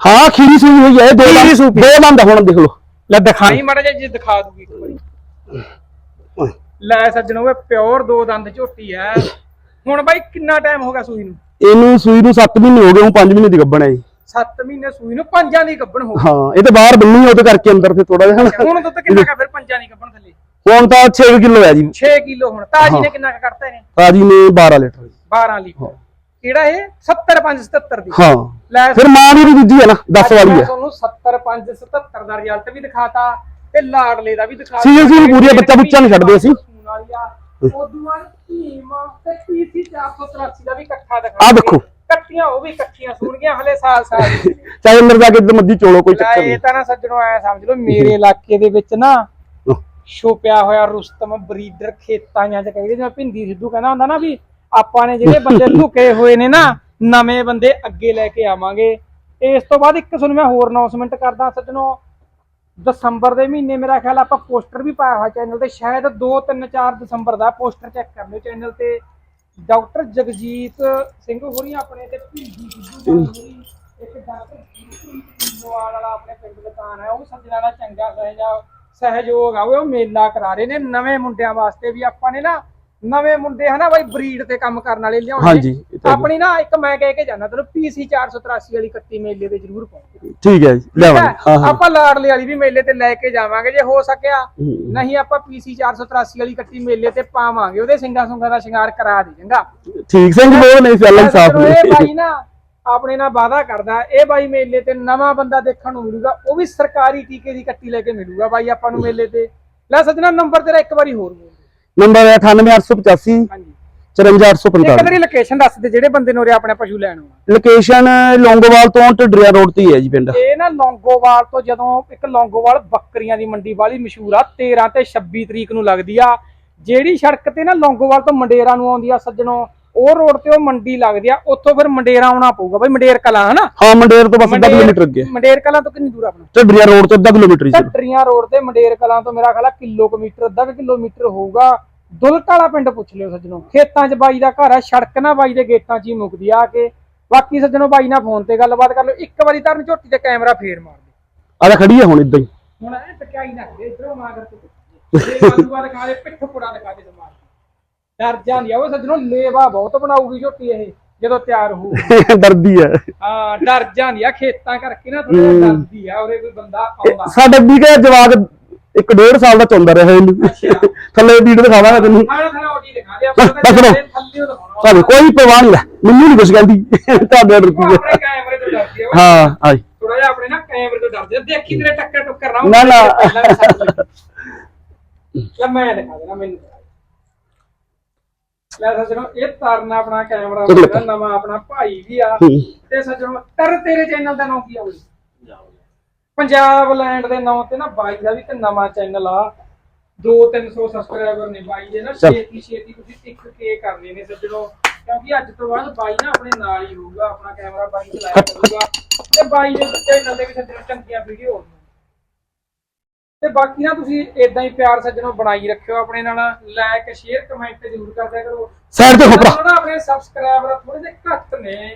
ਹਾਂ ਖੀਰੀ ਸੂਈ ਹੋਈ ਹੈ ਇਹ ਦੋ ਖੀਰੀ ਦੰਦ ਸੂਈ। ਦੋ ਦੰਦ ਹੁਣ ਦੇਖ ਲਓ। ਲੈ ਦਿਖਾਈ ਮੜਾ ਜੇ ਦਿਖਾ ਦੂਗੀ ਇੱਕ ਵਾਰੀ। ਲੈ ਸੱਜਣੋ ਵੇ ਪਿਓਰ ਦੋ ਦੰਦ ਝੋਟੀ ਐ। ਹੁਣ ਬਾਈ ਕਿੰਨਾ ਟਾਈਮ ਹੋ ਗਿਆ ਸੂਈ ਨੂੰ? ਇਹਨੂੰ ਸੂਈ ਨੂੰ 7 ਮਹੀਨੇ ਹੋ ਗਏ ਹੁਣ 5 ਮਹੀਨੇ ਦੀ ਗੱਬਣ ਹੈ ਜੀ 7 ਮਹੀਨੇ ਸੂਈ ਨੂੰ ਪੰਜਾਂ ਦੀ ਗੱਭਣ ਹੋ ਹਾਂ ਇਹ ਤੇ ਬਾਹਰ ਬੰਨੀ ਉਹਦੇ ਕਰਕੇ ਅੰਦਰ ਫਿਰ ਥੋੜਾ ਜਿਹਾ ਹੁਣ ਦੁੱਧ ਕਿੰਨਾ ਕਾ ਫਿਰ ਪੰਜਾਂ ਦੀ ਗੱਭਣ ਥੱਲੇ? ਹੁਣ ਤਾਂ 6 ਕਿਲੋ ਹੈ ਜੀ। 6 ਕਿਲੋ ਹੁਣ। ਤਾਜੀ ਨੇ ਕਿੰਨਾ ਕਾ ਕੱਢਤਾ ਇਹਨੇ? ਤਾਜੀ ਨੇ 12 ਲੀਟਰ। ਜੀ 12 ਲੀਟਰ ਕਿਹੜਾ ਇਹ? 70 5 77 ਦੀ। ਹਾਂ। ਲੈ ਫਿਰ ਮਾਂ ਦੀ ਵੀ ਦੂਜੀ ਹੈ ਨਾ 10 ਵਾਲੀ ਹੈ। ਤੁਹਾਨੂੰ 70 5 77 ਦਾ ਰਿਜ਼ਲਟ ਵੀ ਦਿਖਾਤਾ ਤੇ ਲਾੜਲੇ ਦਾ ਵੀ ਦਿਖਾਤਾ। ਸੀਰੀਅਸ ਵੀ ਪੂਰੀ ਆ, ਬੱਚਾ ਬੁੱਚਾ ਨਹੀਂ ਛੱਡਦੇ ਅਸੀਂ। ਉਦੋਂ ਬਾਅਦ ਟੀਮ ਤੇ ਪੀਸੀ 483 ਦਾ ਵੀ ਇਕੱਠਾ ਦਿਖਾ ਆਹ ਦੇਖੋ। ਇਕੱਠੀਆਂ ਉਹ ਵੀ ਇਕੱਠੀਆਂ ਸੁਣਗੀਆਂ ਹਲੇ ਸਾਲ ਸਾਲ। ਚਾਹੇ ਅੰਦਰ ਜਾ ਕੇ ਮਰਜ਼ੀ ਚੋਲੋ ਕੋਈ ਚੱਕਰ ਇਹ ਨਹੀਂ। ਤਾਂ ਨਾ ਸੱਜਣੋ ਐ ਸਮਝ ਲਓ ਮੇਰੇ ਇਲਾਕੇ ਦੇ ਵਿੱਚ ਨਾ ਛੁਪਿਆ ਹੋਇਆ ਰੁਸਤਮ ਬਰੀਡਰ ਖੇਤਾਂ ਜਾਂ ਚ ਕਹਿੰਦੇ ਜਿਵੇਂ ਭਿੰਦੀ ਸਿੱਧੂ ਕਹਿੰਦਾ ਹੁੰਦਾ ਨਾ ਵੀ ਆਪਾਂ ਨੇ ਜਿਹੜੇ ਬੰਦੇ ਲੁਕੇ ਹੋਏ ਨੇ ਨਾ ਨਵੇਂ ਬੰਦੇ ਅੱਗੇ ਲੈ ਕੇ ਆਵਾਂਗੇ। ਇਸ ਤੋਂ ਬਾਅਦ ਇੱਕ ਤੁਹਾਨੂੰ ਮੈਂ ਹੋਰ ਅਨਾਉਂਸਮੈਂਟ ਕਰਦਾ ਸੱਜਣੋ ਦਸੰਬਰ ਦੇ ਮਹੀਨੇ ਮੇਰਾ ਖਿਆਲ ਆਪਾਂ ਪੋਸਟਰ ਵੀ ਪਾਇਆ ਹੋਇਆ ਚੈਨਲ ਤੇ ਸ਼ਾਇਦ 2 3 4 ਦਸੰਬਰ ਦਾ ਪੋਸਟਰ ਚੈੱਕ ਕਰ ਲਿਓ ਚੈਨਲ ਤੇ। ਡਾਕਟਰ ਜਗਜੀਤ ਸਿੰਘ ਹੋਰੀ ਆਪਣੇ ਤੇ ਭਿੰਦੀ ਸਿੱਧੂ ਇੱਕ ਡਾਕਟਰ ਜੀਤਵਾਲ ਵਾਲਾ ਆਪਣੇ ਪਿੰਡ ਦੁਕਾਨ ਹੈ ਉਹ ਸੱਜਣਾ ਦਾ ਚੰਗਾ ਸਹਿਜਾ ਸਹਿਯੋਗ ਆ ਉਹ ਮੇਲਾ ਕਰਾ ਰਹੇ ਨੇ ਨਵੇਂ ਮੁੰਡਿਆਂ ਵਾਸਤੇ ਵੀ ਆਪਾਂ ਨੇ ਨਾ ਨਵੇਂ ਮੁੰਡੇ ਹਨਾ ਬਾਈ ਬਰੀਡ ਤੇ ਕੰਮ ਕਰਨ ਵਾਲੇ ਲਿਆਉਣੇ। ਆਪਣੀ ਨਾ ਇੱਕ ਮੈਂ ਕਹਿ ਕੇ ਜਾਣਾ ਤੈਨੂੰ ਪੀਸੀ 483 ਵਾਲੀ ਕੱਟੀ ਮੇਲੇ ਤੇ ਜ਼ਰੂਰ ਪਾਉਂਗੇ ਠੀਕ ਹੈ ਜੀ ਲਿਆਵਾਂਗੇ। ਆਪਾਂ ਲਾੜਲੇ ਵਾਲੀ ਵੀ ਮੇਲੇ ਤੇ ਲੈ ਕੇ ਜਾਵਾਂਗੇ ਜੇ ਹੋ ਸਕਿਆ। ਨਹੀਂ ਆਪਾਂ ਪੀਸੀ 483 ਵਾਲੀ ਕੱਟੀ ਮੇਲੇ ਤੇ ਪਾਵਾਂਗੇ ਉਹਦੇ ਸਿੰਘਾਂ ਸੁੰਗਾਂ ਦਾ ਸ਼ਿੰਗਾਰ ਕਰਾ ਦੇ ਚੰਗਾ। ਠੀਕ ਸਿੰਘ ਬੋਲ ਨਹੀਂ ਚੱਲਣ ਸਾਫ਼ ਜਦੋਂ ਇਹ ਬਾਈ ਨੇ ਆਪਣੇ ਨਾਲ ਵਾਅਦਾ ਕਰਦਾ ਇਹ ਬਾਈ ਮੇਲੇ ਤੇ ਨਵਾਂ ਬੰਦਾ ਦੇਖਣ ਨੂੰ ਮਿਲੂਗਾ ਉਹ ਵੀ ਸਰਕਾਰੀ ਟੀਕੇ ਦੀ ਕੱਟੀ ਲੈ ਕੇ ਮਿਲੂਗਾ ਬਾਈ ਆਪਾਂ ਨੂੰ ਮੇਲੇ ਤੇ। ਲੈ ਸੱਜਣਾ ਨੰਬਰ ਤੇਰਾ ਇੱਕ ਵਾਰੀ ਹੋਰ ਬੋਲ। ਨੰਬਰ ਹੈ 98885 ਹਾਂਜੀ। 54845 ਇੱਕ ਤੇਰੀ ਲੋਕੇਸ਼ਨ ਦੱਸ ਦੇ ਜਿਹੜੇ ਬੰਦੇ ਨੂੰ ਉਰੇ ਆਪਣੇ ਪਸ਼ੂ ਲੈਣ ਆਉਣਾ। ਲੋਕੇਸ਼ਨ ਲੌਂਗੋਵਾਲ ਤੋਂ ਢਡਰੀਆ ਰੋਡ ਤੇ ਹੀ ਹੈ ਜੀ ਪਿੰਡ। ਇਹ ਨਾ ਲੌਂਗੋਵਾਲ ਤੋਂ ਜਦੋਂ ਇੱਕ ਲੌਂਗੋਵਾਲ ਬੱਕਰੀਆਂ ਦੀ ਮੰਡੀ ਵਾਲੀ ਮਸ਼ਹੂਰ ਆ 13 ਤੇ 26 ਤਰੀਕ ਨੂੰ ਲੱਗਦੀ ਆ। ਜਿਹੜੀ ਸੜਕ ਤੇ ਨਾ ਲੌਂਗੋਵਾਲ ਤੋਂ ਮੰਡੇਰਾ ਨੂੰ ਆਉਂਦੀ ਆ ਸੱਜਣੋ ਉਹ ਰੋਡ ਤੇ ਉਹ ਮੰਡੀ ਲੱਗਦੀ ਆ ਉੱਥੋਂ ਫਿਰ ਮੰਡੇਰਾ ਆਉਣਾ ਪਊਗਾ ਬਈ ਮੰਡੇਰ ਕਲਾਂ ਹਨਾ? ਹਾਂ ਮੰਡੇਰ ਤੋਂ ਬਸ ਅੱਧਾ ਮੰਡੇਰ- ਕਿਲੋਮੀਟਰ ਅੱਗੇ। ਮੰਡੇਰ ਕਲਾਂ ਤੋਂ ਕਿੰਨੀ ਦੂਰ ਆ ਆਪਣਾ? ਢਡਰੀਆ ਰੋਡ ਤੋਂ ਅੱਧਾ ਕਿਲੋਮੀਟਰ ਹੀ ਢੱਡਰੀਆਂ ਰੋਡ ਤੇ ਮੰਡੇਰ ਕਲਾਂ ਤੋਂ ਮੇਰਾ ਖਿਆਲ ਆ ਕਿਲੋਮੀਟਰ ਅੱਧਾ ਕੁ ਕਿਲੋਮੀਟਰ ਹੋਊਗਾ। ਵਾਲਾ ਪਿੰਡ ਪੁੱਛ ਲਿਓ ਸੱਜਣੋ। ਖੇਤਾਂ 'ਚ ਬਾਈ ਦਾ ਘਰ ਆ ਸੜਕ ਨਾ ਬਾਈ ਦੇ ਗੇਟਾਂ 'ਚ ਹੀ ਮੁੱਕਦੀ ਆ ਕੇ। ਬਾਕੀ ਸੱਜਣੋ ਬਾਈ ਨਾਲ ਫੋਨ ਤੇ ਗੱਲਬਾਤ ਕਰ ਲਿਓ। ਇੱਕ ਵਾਰੀ ਧਰਨ ਝੋਟੀ ਤੇ ਕੈਮਰਾ ਫੇਰ ਮਾਰ ਦਿਓ ਆਦਾ ਖੜੀ ਹੈ ਹੁਣ ਇਦਾਂ ਹੀ। ਹੁਣ ਇਹ ਟਕਾਈ ਨਾ ਕਰੇ ਇਧਰੋਂ ਮਾਗਰ ਤੇ ਇਹ ਬਾਦੂਆ ਦਿਖਾ ਦੇ ਪਿੱਠ ਪੁੜਾ ਦਿਖਾ ਦੇ ਸਮਾਰ ਡਰ ਜਾਂਦੀ ਆ। ਉਹ ਸੱਜਣੋ ਲੇਵਾ ਬਹੁਤ ਬਣਾਊਗੀ ਝੋਟੀ ਇਹ ਜਦੋਂ ਤਿਆਰ ਹੋਊ ਡਰਦੀ ਹੈ ਹਾਂ ਡਰ ਜਾਂਦੀ ਆ ਖੇਤਾਂ ਕਰਕੇ ਨਾ ਥੋੜਾ ਡਰਦੀ ਆ ਉਹਦੇ ਕੋਈ ਬੰਦਾ ਆਉਂਦਾ। ਸਾਡਾ ਵੀ ਕਹੇ ਜਵਾਕ ਇੱਕ ਡੇਢ ਸਾਲ ਦਾ ਚੌਂਦਾ ਰਿਹਾ ਇਹਨੂੰ। ਥੱਲੇ ਵੀਡੀਓ ਦਿਖਾਵਾਂਗਾ ਤੈਨੂੰ। ਬਸ, ਦਿਖਾਉਣਾ। ਸਾਨੂੰ ਕੋਈ ਪਰਵਾਹ ਨਹੀਂ ਲੈ ਮੈਨੂੰ ਨਹੀਂ ਕੁਝ ਕਹਿੰਦੀ। ਤੁਹਾਡੇ ਆਪਣੇ ਹੈ ਆਈ। ਥੋੜਾ ਜਿਹਾ ਆਪਣੇ ਨਾ ਕੈਮਰੇ ਤੋਂ ਡਰਦੀ ਦੇਖੀ ਤੇਰੇ ਟੱਕਰ ਟੁੱਕਰ ਨਾ ਨਾ। ਲੈ ਮੈਂ ਦਿਖਾ ਦੇਣਾ ਮੈਨੂੰ। ਲੈ ਸੱਜਣੋ ਇਹ ਤਰਨਾ ਆਪਣਾ ਕੈਮਰਾ। ਮੇਰਾ ਨਵਾਂ ਆਪਣਾ ਭਾਈ ਵੀ ਆ। ਤੇ ਸੱਜਣੋ ਤਰ ਤੇਰੇ ਚੈਨਲ ਦਾ ਨਾਮ ਕੀ ਆ ਬਈ? ਪੰਜਾਬ ਲੈਂਡ ਦੇ ਨਾਂ ਤੇ ਨਾ ਬਾਈ ਦਾ ਵੀ ਇੱਕ ਨਵਾਂ ਚੈਨਲ ਆ। 2-300 ਸਬਸਕ੍ਰਾਈਬਰ ਨੇ ਬਾਈ ਦੇ ਨਾ। ਛੇਤੀ ਛੇਤੀ ਤੁਸੀਂ ਇੱਕ ਕੇ ਕਰਨੇ ਨੇ ਸੱਜਣੋ। ਕਿਉਂਕਿ ਅੱਜ ਤੋਂ ਬਾਅਦ ਬਾਈ ਨਾ ਆਪਣੇ ਨਾਲ ਹੀ ਹੋਊਗਾ ਆਪਣਾ ਕੈਮਰਾ ਬਾਈ ਚਲਾਇਆ ਕਰੂਗਾ। ਤੇ ਬਾਈ ਦੇ ਚੈਨਲ ਦੇ ਵੀ ਸੱਜਣੋ ਚੰਗੀਆਂ ਵੀਡੀਓ ਹੋਣਗੀਆਂ ਤੇ ਬਾਕੀ ਨਾ ਤੁਸੀਂ ਇਦਾਂ ਹੀ ਪਿਆਰ ਸੱਜਣੋ ਬਣਾਈ ਰੱਖਿਓ ਆਪਣੇ ਨਾਲ ਲਾਈਕ ਸ਼ੇਅਰ ਕਮੈਂਟ ਜ਼ਰੂਰ ਕਰਦਿਆ ਕਰੋ। ਸਾਈਡ ਤੇ ਚਲੋ ਨਾ ਆਪਣੇ ਸਬਸਕ੍ਰਾਈਬਰ ਥੋੜੇ ਜਿਹੇ ਘੱਟ ਨੇ।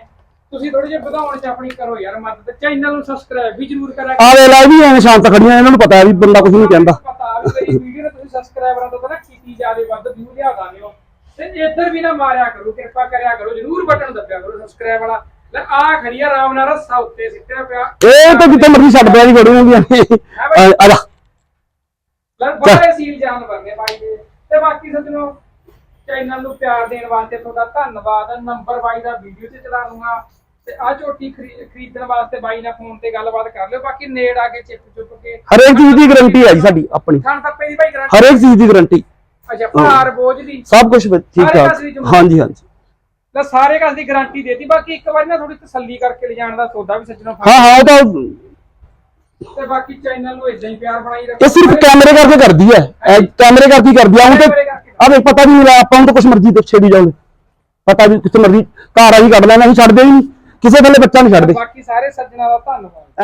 ਤੁਸੀਂ ਥੋੜੇ ਜਿਹੇ ਵਧਾਉਣ ਚ ਆਪਣੀ ਕਰੋ ਯਾਰ ਮਦਦ ਚੈਨਲ ਨੂੰ ਸਬਸਕ੍ਰਾਈਬ ਵੀ ਜ਼ਰੂਰ ਕਰਿਆ ਕਰੋ। ਆ ਵੇ ਲਾ ਵੀ ਐਵੇਂ ਸ਼ਾਂਤ ਖੜੀਆਂ ਇਹਨਾਂ ਨੂੰ ਪਤਾ ਹੈ ਵੀ ਬੰਦਾ ਕੁਝ ਨਹੀਂ ਕਹਿੰਦਾ। ਪਤਾ ਵੀ ਮੇਰੀ ਵੀਡੀਓ ਨੂੰ ਤੁਸੀਂ ਸਬਸਕ੍ਰਾਈਬਰਾਂ ਤੋਂ ਨਾ ਕੀਤੀ ਜਾਵੇ ਵੱਧ ਵਿਊ ਲਿਆ ਦਾਂਗੇ ਹੋ ਤੇ ਇੱਧਰ ਵੀ ਨਾ ਮਾਰਿਆ ਕਰੋ ਕਿਰਪਾ ਕਰਿਆ ਕਰੋ ਜਰੂਰ ਬਟਨ ਦਬਿਆ ਕਰੋ ਸਬਸਕ੍ਰਾਈਬ ਵਾਲਾ। ਲੈ ਆ ਖੜੀ ਆ ਰਾਮ ਨਾਲ ਰੱਸਾ ਉੱਤੇ ਸਿੱਟਿਆ ਪਿਆ। ਇਹ ਤਾਂ ਜਿੱਥੇ ਮਰਜ਼ੀ ਛੱਡ ਪਿਆ ਦੀ ਗੜੀਆਂ ਦੀਆਂ ਆ ਆ ਜਾ। ਲੈ ਬੜੇ ਸੀਲ ਜਾਨਵਰ ਨੇ ਬਾਈ ਦੇ ਤੇ ਬਾਕੀ ਸੱਜਣੋ ਚੈਨਲ ਨੂੰ ਪਿਆਰ ਦੇਣ ਵਾਸਤੇ ਤੁਹਾਡਾ ਧੰਨਵਾਦ। ਨੰਬਰ ਬਾਈ ਦਾ ਵੀਡੀਓ ਤੇ ਚਲਾ ਦੂੰਗਾ ਤੇ ਆ ਝੋਟੀ ਖਰੀ- ਖਰੀਦਣ ਵਾਸਤੇ ਬਾਈ ਨਾਲ ਫੋਨ ਤੇ ਗੱਲਬਾਤ ਕਰ ਲਿਓ। ਬਾਕੀ ਨੇੜ ਆ ਕੇ ਚਿੱਪ ਚੁੱਪ ਕੇ ਹਰੇਕ ਚੀਜ਼ ਦੀ ਗਾਰੰਟੀ ਹੈ ਜੀ ਸਾਡੀ ਆਪਣੀ। ਖਾਣ ਤੱਪੇ ਦੀ ਬਾਈ ਗਰੰਟੀ ਹਰੇਕ ਚੀਜ਼ ਦੀ ਗਾਰੰਟੀ ਅੱਛਾ ਭਾਰ ਬੋਝ ਦੀ। ਸਭ ਕੁਝ ਠੀਕ ਸਾਰੇ ਠਾਕ। ਕਾਸੇ ਦੀ ਜ਼ਰੂਰਤ। ਹਾਂਜੀ ਹਾਂਜੀ। ਲੈ ਸਾਰੇ ਕਸ ਦੀ ਗਾਰੰਟੀ ਦੇਤੀ। ਬਾਕੀ ਇੱਕ ਵਾਰੀ ਨਾ ਥੋੜੀ ਤਸੱਲੀ ਕਰਕੇ ਲਿਜਾਣ ਦਾ ਸੌਦਾ ਵੀ ਸੱਜਣੋ ਹਾਂ ਹਾਂ ਉਹ ਤਾਂ ਤੇ ਬਾਕੀ ਚੈਨਲ ਨੂੰ ਇਦਾਂ ਹੀ ਪਿਆਰ ਬਣਾਈ ਇਹ ਰੱਖੋ ਸਿਰਫ ਕੈਮਰੇ ਕਰਕੇ ਕਰਦੀ ਹੈ। ਕੈਮਰੇ ਕਰਕੇ ਕਰਦੀ ਆ। ਉਹ ਤੇ। ਆ ਵੇ ਪਤਾ ਵੀ ਨਹੀਂ ਆਪਾਂ ਨੂੰ ਤਾਂ ਕੁਝ ਮਰਜ਼ੀ ਤੇ ਛੇੜੀ ਜਾਓਗੇ ਪਤਾ ਵੀ ਕਿਤੇ ਮਰਜ਼ੀ ਘਰ ਆ ਹੀ ਕੱਢ ਲੈਣਾ ਅਸੀਂ ਛੱਡਦੇ ਹੀ ਨਹੀਂ। ਕਿਸੇ ਥੱਲੇ ਬੱਚਾ ਨਹੀਂ ਛੱਡਦੇ। ਬਾਕੀ ਸਾਰੇ ਸੱਜਣਾ ਦਾ ਧੰਨਵਾਦ।